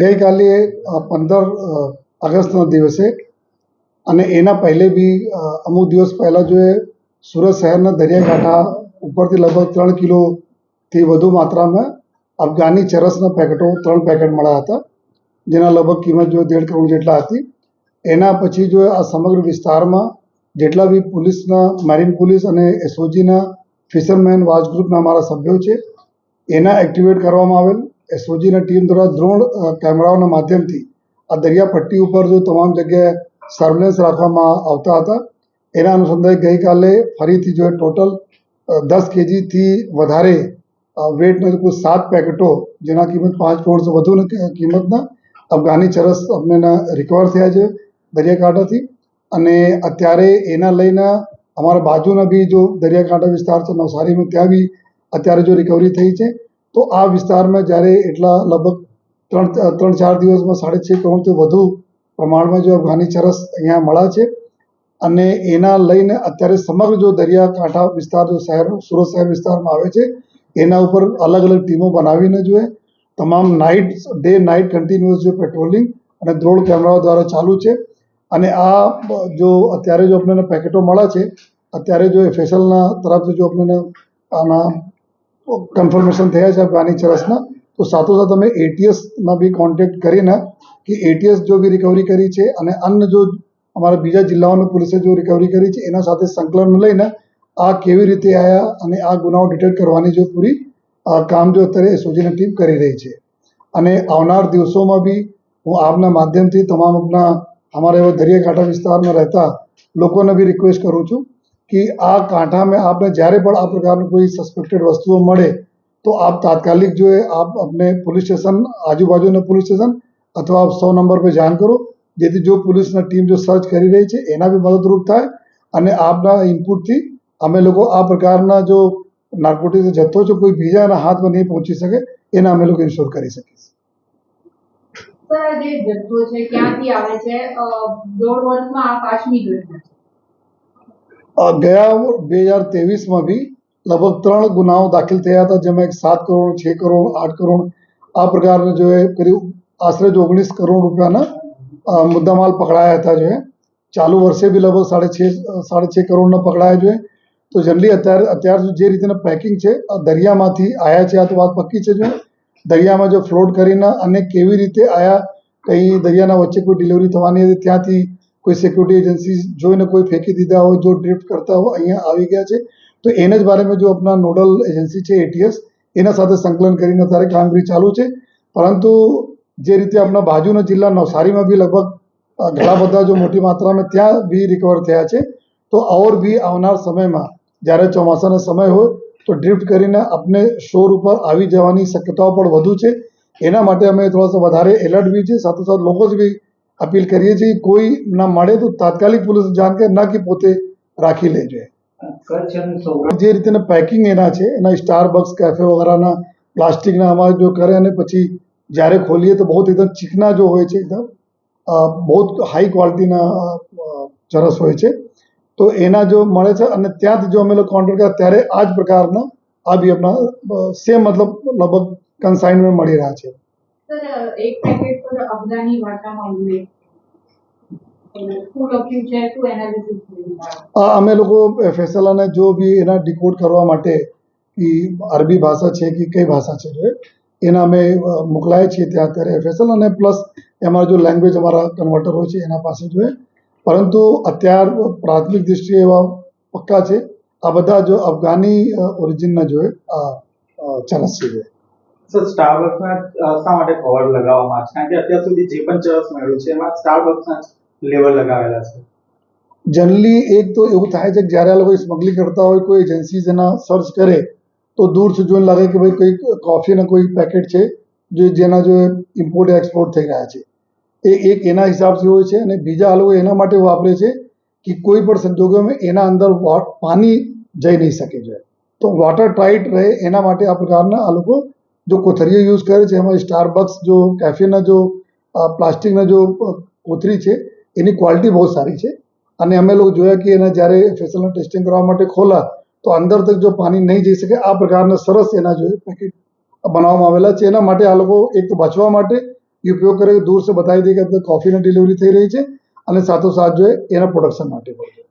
ગઈકાલે પંદર ઓગસ્ટના દિવસે અને એના પહેલે બી અમુક દિવસ પહેલાં જો એ સુરત શહેરના દરિયાકાંઠા ઉપરથી લગભગ ત્રણ કિલોથી વધુ માત્રામાં અફઘાની ચરસના પેકેટો, ત્રણ પેકેટ મળ્યા હતા, જેના લગભગ કિંમત જો દેઢ કરોડ જેટલા હતી. એના પછી જો આ સમગ્ર વિસ્તારમાં જેટલા બી પોલીસના, મેરીન પોલીસ અને એસઓજીના ફિશરમેન વાચ ગ્રુપના અમારા સભ્યો છે એના એક્ટિવેટ કરવામાં આવેલ. એસઓજીના ટીમ દ્વારા દ્રોણ કેમેરાઓના માધ્યમથી આ દરિયા પટ્ટી ઉપર જો તમામ જગ્યાએ સર્વેલન્સ રાખવામાં આવતા હતા. એના અનુસંધાને ગઈકાલે ફરીથી જો ટોટલ દસ કેજીથી વધારે વેટના કુલ સાત પેકેટો, જેના કિંમત પાંચ કરોડથી વધુ કિંમતના અફઘાની ચરસ અમને રિકવર થયા છે દરિયાકાંઠાથી. અને અત્યારે એના લઈને અમારા બાજુના બી જો દરિયાકાંઠા વિસ્તાર છે, નવસારીમાં ત્યાં બી અત્યારે જો રિકવરી થઈ છે, તો આ વિસ્તારમાં જ્યારે એટલા લગભગ ત્રણ ત્રણ, ચાર દિવસમાં સાડે છ કરોડથી વધુ પ્રમાણમાં જો અફઘાની ચરસ અહીંયા મળ્યા છે અને એના લઈને અત્યારે સમગ્ર જો દરિયાકાંઠા વિસ્તાર જો શહેર, સુરત શહેર વિસ્તારમાં આવે છે, એના ઉપર અલગ અલગ ટીમો બનાવીને જોઈએ તમામ નાઇટ ડે નાઇટ કન્ટિન્યુઅસ જો પેટ્રોલિંગ અને દ્રોણ કેમેરાઓ દ્વારા ચાલુ છે. અને આ જો અત્યારે જો આપણને પેકેટો મળ્યા છે, અત્યારે જો એફએસએલના તરફથી જો આપણને આના કન્ફર્મેશન થયા છે પાણી ચરસના. તો સાથોસાથ અમે એટીએસમાં બી કોન્ટેક્ટ કરીને કે એટીએસ જો બી રિકવરી કરી છે અને અન્ય જો અમારા બીજા જિલ્લાઓની પોલીસે જો રિકવરી કરી છે, એના સાથે સંકલન લઈને આ કેવી રીતે આવ્યા અને આ ગુનાઓ ડિટેક્ટ કરવાની જો પૂરી કામ જો અત્યારે સોજીની ટીમ કરી રહી છે. અને આવનાર દિવસોમાં બી હું આપના માધ્યમથી તમામ આપના, અમારા એવા દરિયાકાંઠા વિસ્તારમાં રહેતા લોકોને બી રિક્વેસ્ટ કરું છું કે આ કાંઠામાં આપને જ્યારે પણ આ પ્રકારની કોઈ સસ્પેક્ટેડ વસ્તુઓ મળે, તો આપ તાત્કાલિક જો આપ અમને પોલીસ સ્ટેશન આજુબાજુના પોલીસ સ્ટેશન અથવા આપ સો નંબર પર જાણ કરો, જેથી જો પોલીસના ટીમ જો સર્ચ કરી રહી છે, એના બી મદદરૂપ થાય અને આપના ઇનપુટથી અમે લોકો આ પ્રકારના જો નાર્કોટિક્સ જથ્થો છે, કોઈ બીજાના હાથમાં નહીં પહોંચી શકે, એના અમે લોકો ઇન્શ્યોર કરી શકીએ છે. ગયા બે હજાર ત્રેવીસમાં બી લગભગ ત્રણ ગુનાઓ દાખલ થયા હતા, જેમાં એક સાત કરોડ, છ કરોડ, આઠ કરોડ આ પ્રકારના જો એ કરીબ આશરે જ ઓગણીસ કરોડ રૂપિયાના મુદ્દામાલ પકડાયા હતા જો. ચાલુ વર્ષે બી લગભગ સાડે છ સાડે છ કરોડના પકડાયા જોઈએ તો જનરલી અત્યારે, અત્યાર જે રીતના પેકિંગ છે દરિયામાંથી આયા છે, આ તો વાત પક્કી છે જો. દરિયામાં જો ફ્લોટ કરીને અને કેવી રીતે આયા, કંઈ દરિયાના વચ્ચે કોઈ ડિલિવરી થવાની હતી, ત્યાંથી કોઈ સિક્યુરિટી એજન્સી જોઈને કોઈ ફેંકી દીધા હોય, જો ડ્રિફ્ટ કરતા હોય, અહીંયા આવી ગયા છે. તો એને જ બારેમાં જો આપણા નોડલ એજન્સી છે એટીએસ એના સાથે સંકલન કરીને અત્યારે કામગીરી ચાલુ છે. પરંતુ જે રીતે આપણા બાજુના જિલ્લા નવસારીમાં બી લગભગ ઘણા બધા જો મોટી માત્રામાં ત્યાં બી રિકવર થયા છે. તો ઓર બી આવનાર સમયમાં, જ્યારે ચોમાસાનો સમય હોય, તો ડ્રિફ્ટ કરીને આપણે શોર ઉપર આવી જવાની શક્યતાઓ પણ વધુ છે. એના માટે અમે થોડા વધારે એલર્ટ બી છે સાથોસાથ લોકો બી અપીલ કરીએ છીએ કોઈ ના મળે તો તાત્કાલિક પોલીસ જાણ કરે ના કે પોતે રાખી લે જોઈએ કચ્છ અને સૌરાષ્ટ્ર. જે રીતે પેકિંગ એના છે એના સ્ટારબક્સ કેફે વગેરેના પ્લાસ્ટિકના અમારે જો કરે અને પછી જ્યારે ખોલીએ તો બહુ એકદમ ચીકના જો હોય છે એકદમ બહુ હાઈ ક્વોલિટીના ચરસ હોય છે. તો એના જો મળે છે અને ત્યાંથી જો અમે લોકો કોન્ટેક્ટ કર્યા ત્યારે આ જ પ્રકારના આ બી આપણા સેમ મતલબ લગભગ કન્સાઇનમેન્ટ મળી રહ્યા છે. સર અમે લોકો ફેસલાને જો બી એના ડિકોડ કરવા માટે કે અરબી ભાષા છે કે કઈ ભાષા છે એના અમે મોકલાય છીએ ત્યાં અત્યારે ફેસલ અને પ્લસ એમાં જો લેંગ્વેજ અમારા કન્વર્ટર હોય છે એના પાસે જોઈએ પરંતુ અત્યાર પ્રાથમિક દૃષ્ટિએ એવા પક્કા છે. આ બધા જો અફઘાની ઓરિજિનના જોઈએ ચરસ છે જોઈએ સર સ્ટારબક્સના શા માટે કવર લગાવવામાં આવે છે? કારણ કે અત્યાર સુધી જે પણ ચરસ મળ્યું છે, એમાં સ્ટારબક્સના લેવલ લગાવેલા છે. જનરલી એક તો એવું થાય છે કે જ્યારે આ લોકો સ્મગલિંગ કરતા હોય, કોઈ એજન્સી એના સર્ચ કરે, તો દૂરથી જોઈને લાગે કે ભાઈ કોઈ કોફીના કોઈ પેકેટ છે, જે, જેના જો ઇમ્પોર્ટ એક્સપોર્ટ થઈ રહ્યા છે. એ એક એના હિસાબથી હોય છે અને બીજા આ લોકો એના માટે વાપરે છે કે કોઈ પણ સંજોગોમાં એના અંદર પાણી જઈ નહીં શકે છે. તો વોટર ટાઈટ રહે એના માટે આ પ્રકારના આ લોકો જો કોથળીઓ યુઝ કરે છે એમાં સ્ટારબક્સ જો કેફેના જો પ્લાસ્ટિકના જો કોથરી છે એની ક્વોલિટી બહુ સારી છે અને અમે લોકો જોયા કે એના જ્યારે ફેસલનું ટેસ્ટિંગ કરવા માટે ખોલા તો અંદર તક જો પાણી નહીં જઈ શકે આ પ્રકારના સરસ એના જો પેકેટ બનાવવામાં આવેલા છે એના માટે આ લોકો એક તો બચવા માટે ઉપયોગ કરે દૂર સે બતાવી દે કે કોફીની ડિલિવરી થઈ રહી છે અને સાથોસાથ જો એ એના પ્રોડક્શન માટે પણ